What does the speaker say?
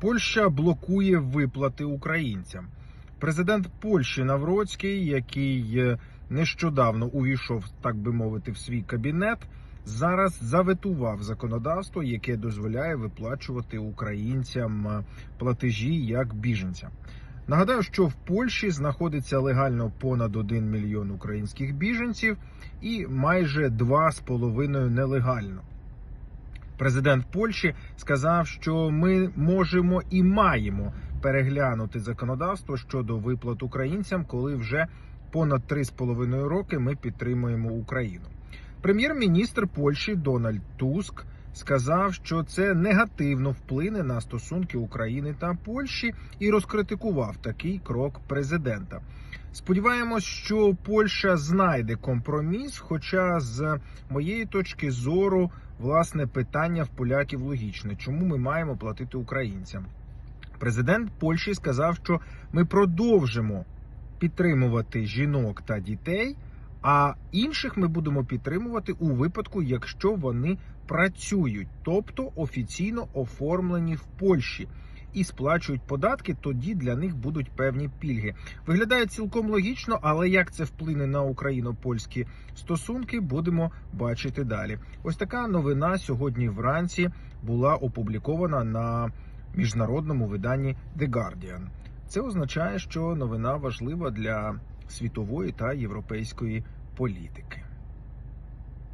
Польща блокує виплати українцям. Президент Польщі Навроцький, який е, нещодавно увійшов, так би мовити, в свій кабінет, зараз заветував законодавство, яке дозволяє виплачувати українцям е, платежі як біженцям. Нагадаю, що в Польщі знаходиться легально понад 1 мільйон українських біженців і майже 2,5 нелегально. Президент Польщі сказав, що ми можемо і маємо переглянути законодавство щодо виплат українцям, коли вже понад 3,5 роки ми підтримуємо Україну. Прем'єр-міністр Польщі Дональд Туск сказав, що це негативно вплине на стосунки України та Польщі, і розкритикував такий крок президента. Сподіваємось, що Польща знайде компроміс. Хоча, з моєї точки зору, власне питання в поляків логічне, чому ми маємо платити українцям. Президент Польщі сказав, що ми продовжимо підтримувати жінок та дітей, а інших ми будемо підтримувати у випадку, якщо вони працюють, тобто офіційно оформлені в Польщі. І сплачують податки, тоді для них будуть певні пільги. Виглядає цілком логічно, але як це вплине на україно-польські стосунки, будемо бачити далі. Ось така новина сьогодні вранці була опублікована на міжнародному виданні The Guardian. Це означає, що новина важлива для світової та європейської політики.